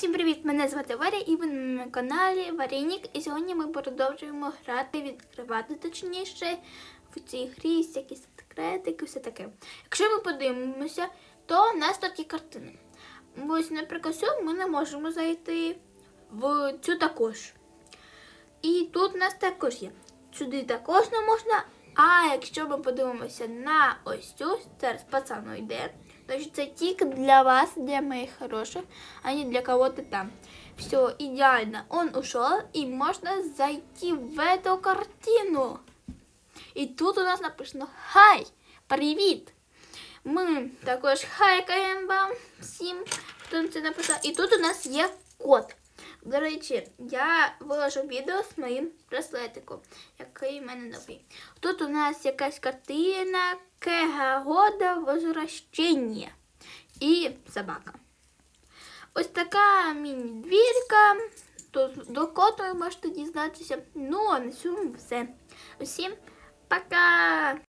Всім привіт! Мене звати Варя і ви на каналі Варінік. І сьогодні ми продовжуємо грати, відкривати точніше в цій грі всякі секретики, все таке. Якщо ми подивимося, то у нас є картини. Ось, наприклад, сьогодні ми не можемо зайти в цю також. І тут у нас також є. Сюди також не можна. А якщо ми подивимося на ось цю, зараз пацану йде. Значить, це тільки для вас, для моїх хороших, а не для кого-то там. Все, идеально. Он ушел, и можно зайти в эту картину. І тут у нас написано Хай! Привіт! Ми також хайкаємо вам це написав. І тут у нас є код. До речі, я виложу відео з моїм браслетиком, який в мене новий. Тут у нас якась картина Кега года возвращення і собака. Ось така міні-двірка, то- до котрої можете дізнатися. Ну, а на цьому все. Усім пока!